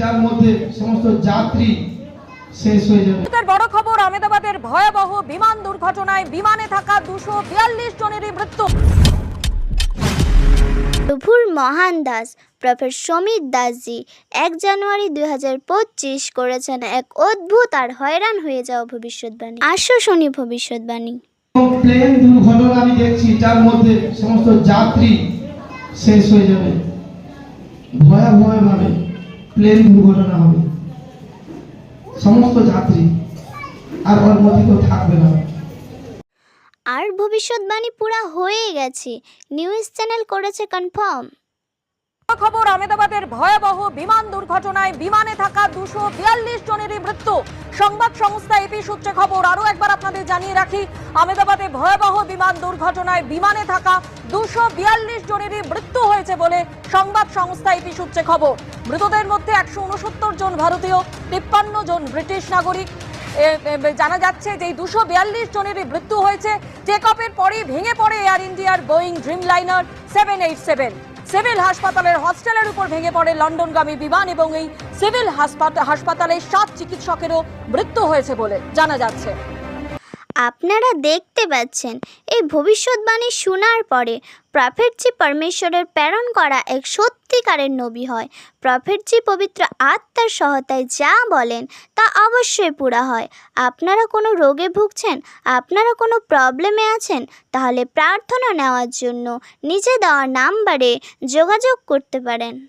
যার মধ্যে সমস্ত যাত্রী শেষ হয়ে যাবে। বড় খবর আহমেদাবাদের ভয়াবহ বিমান দুর্ঘটনায় বিমানে থাকা দুশো বিয়াল্লিশ জনেরই মৃত্যু। প্রভুর মহান দাস প্রফেসর সমীর দাসজি এক জানুয়ারি দুই হাজার পঁচিশ করেছেন এক অদ্ভুত আর হয়রান হয়ে যাওয়া ভবিষ্যৎবাণী। আসো শুনি ভবিষ্যৎবাণী। প্লেন দুর্ঘটনা আমি দেখছি যার মধ্যে সমস্ত যাত্রী শেষ হয়ে যাবে। ভয়াবহভাবে প্লেন দুর্ঘটনা হবে। সমস্ত যাত্রী আর অনুমতিত থাকবে না। আর ভবিষ্যৎবাণী পুরা হয়ে গেছে। নিউজ চ্যানেল করেছে কনফার্ম। খবর, আহমেদাবাদের ভয়াবহ বিমান দুর্ঘটনায় বিমানে থাকা দুশো বিয়াল্লিশ জনেরই মৃত্যু। সংবাদ সংস্থা এপি সূত্রে খবর, আরও একবার আপনাদের জানিয়ে রাখি, আহমেদাবাদে ভয়াবহ বিমান দুর্ঘটনায় বিমানে থাকা দুশো বিয়াল্লিশ জনেরই মৃত্যু হয়েছে বলে সংবাদ সংস্থা এপি সূত্রে খবর। মৃতদের মধ্যে একশো উনসত্তর জন ভারতীয়, তিপ্পান্ন জন ব্রিটিশ নাগরিক। জানা যাচ্ছে যে দুশো বিয়াল্লিশ জনেরই মৃত্যু হয়েছে। টেক অফের পরেই ভেঙে পড়ে এয়ার ইন্ডিয়ার Boeing Dreamliner seven eight seven. Civil হাসপাতালের হস্টেলের উপর ভেঙে পড়ে লন্ডনগামী বিমান এবং এই সিভিল হাসপাতাল সাত চিকিৎসকেরও মৃত্যু হয়েছে বলে জানা যাচ্ছে। আপনারা দেখতে পাচ্ছেন, এই ভবিষ্যৎবাণী শোনার পরে প্রফেটজি পরমেশ্বরের প্রেরণ করা এক সত্যিকারের নবী হয়। প্রফেটজি পবিত্র আত্মার সহায়তায় যা বলেন তা অবশ্যই পুরা হয়। আপনারা কোনো রোগে ভুগছেন? আপনারা কোনো প্রবলেমে আছেন? তাহলে প্রার্থনা নেওয়ার জন্য নিচে দেওয়া নাম্বারে যোগাযোগ করতে পারেন।